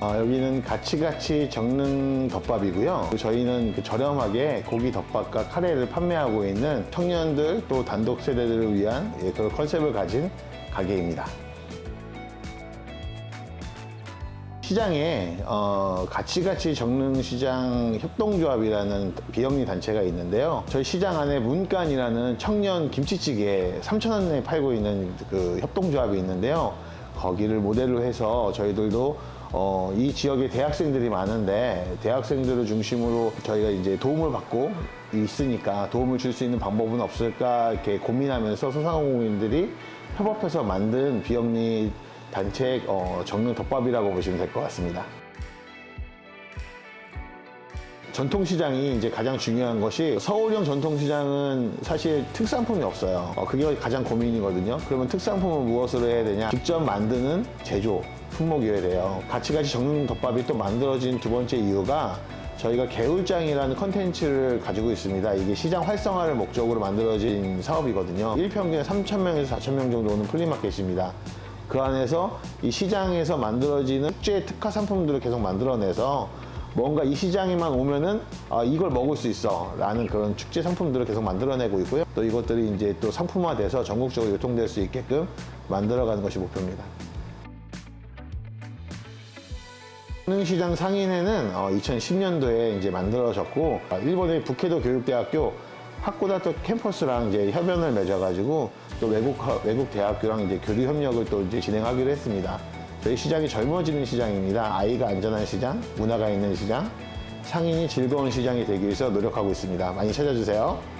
어, 여기는 가치가치 정릉 덮밥이고요. 저희는 그 저렴하게 고기 덮밥과 카레를 판매하고 있는 청년들 또 단독 세대들을 위한 예, 그런 컨셉을 가진 가게입니다. 시장에 어, 가치가치 정릉시장 협동조합이라는 비영리 단체가 있는데요. 저희 시장 안에 문간이라는 청년 김치찌개 3,000원에 팔고 있는 그 협동조합이 있는데요. 거기를 모델로 해서 저희들도 어, 이 지역에 대학생들이 많은데 대학생들을 중심으로 저희가 이제 도움을 받고 있으니까 도움을 줄 수 있는 방법은 없을까 이렇게 고민하면서 소상공인들이 협업해서 만든 비영리 단체 어, 정릉 덮밥이라고 보시면 될 것 같습니다. 전통시장이 이제 가장 중요한 것이 서울형 전통시장은 사실 특산품이 없어요. 어, 그게 가장 고민이거든요. 그러면 특산품을 무엇으로 해야 되냐? 직접 만드는 제조, 돼요. 가치가치 정릉 덮밥이 또 만들어진 두 번째 이유가 저희가 개울장이라는 컨텐츠를 가지고 있습니다. 이게 시장 활성화를 목적으로 만들어진 사업이거든요. 1평균에 3,000명에서 4,000명 정도 오는 플리마켓입니다. 그 안에서 이 시장에서 만들어지는 축제 특화 상품들을 계속 만들어내서 뭔가 이 시장에만 오면은 아, 이걸 먹을 수 있어 라는 그런 축제 상품들을 계속 만들어내고 있고요. 또 이것들이 이제 또 상품화돼서 전국적으로 유통될 수 있게끔 만들어가는 것이 목표입니다. 시장 상인회는 2010년도에 이제 만들어졌고 아, 일본의 북해도 교육대학교 학고다토 캠퍼스랑 이제 협연을 맺어가지고 또 외국 외국 대학교랑 이제 교류 협력을 또 이제 진행하기로 했습니다. 저희 시장이 젊어지는 시장입니다. 아이가 안전한 시장, 문화가 있는 시장, 상인이 즐거운 시장이 되기 위해서 노력하고 있습니다. 많이 찾아주세요.